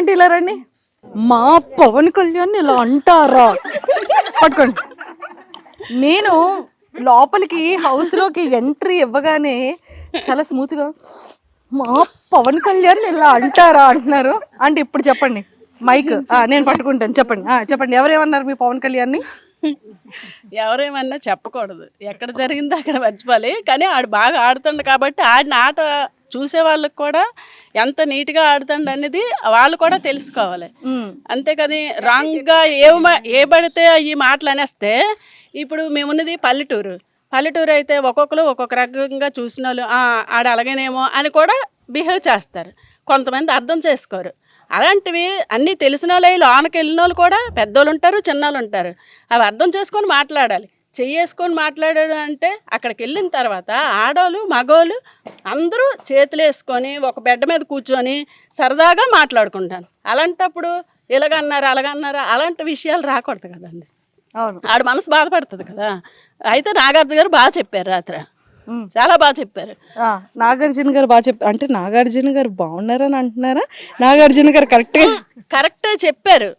Aunty ఇలా రండి. మా పవన్ కళ్యాణ్ ఇలా అంటారా? పట్టుకోండి. నేను లోపలికి హౌస్లోకి ఎంట్రీ ఇవ్వగానే చాలా స్మూత్గా మా పవన్ కళ్యాణ్ ఇలా అంటారా అంటున్నారు. అంటే ఇప్పుడు చెప్పండి. మైక్ నేను పట్టుకుంటాను. చెప్పండి. చెప్పండి. ఎవరేమన్నారు మీ పవన్ కళ్యాణ్ని? ఎవరేమన్నా చెప్పకూడదు. ఎక్కడ జరిగిందో అక్కడ మర్చిపోవాలి. కానీ ఆడు బాగా ఆడుతుంది కాబట్టి ఆడిన ఆట చూసే వాళ్ళకి కూడా ఎంత నీట్గా ఆడుతుండు అనేది వాళ్ళు కూడా తెలుసుకోవాలి. అంతేకాని రాంగ్గా ఏ ఏ పడితే ఈ మాటలు అనేస్తే ఇప్పుడు మేమున్నది పల్లెటూరు. పల్లెటూరు అయితే ఒక్కొక్కరు ఒక్కొక్క రకంగా చూసిన వాళ్ళు "ఆ, ఆడ అలాగేనేమో అని కూడా బిహేవ్ చేస్తారు. కొంతమంది అర్థం చేసుకోరు. అలాంటివి అన్నీ తెలిసిన వాళ్ళు లోనకి వెళ్ళిన వాళ్ళు కూడా పెద్దోళ్ళు ఉంటారు చిన్నోళ్ళు ఉంటారు అవి అర్థం చేసుకొని మాట్లాడాలి. చెయ్యేసుకొని మాట్లాడాడు అంటే అక్కడికి వెళ్ళిన తర్వాత ఆడోళ్ళు మగోళ్ళు అందరూ చేతులు వేసుకొని ఒక బెడ్ మీద కూర్చొని సరదాగా మాట్లాడుకుంటాను అలాంటప్పుడు ఇలాగన్నారు అలాగన్నారు అలాంటి విషయాలు రాకూడదు కదండి. అవును. ఆడ మనసు బాధపడుతుంది కదా. అయితే నాగార్జున గారు బాగా చెప్పారు రాత్రి. చాలా బాగా చెప్పారు. నాగార్జున గారు బాగా చెప్పారు అంటే నాగార్జున గారు బాగున్నారని అంటున్నారా? నాగార్జున గారు కరెక్ట్గా కరెక్టే చెప్పారు.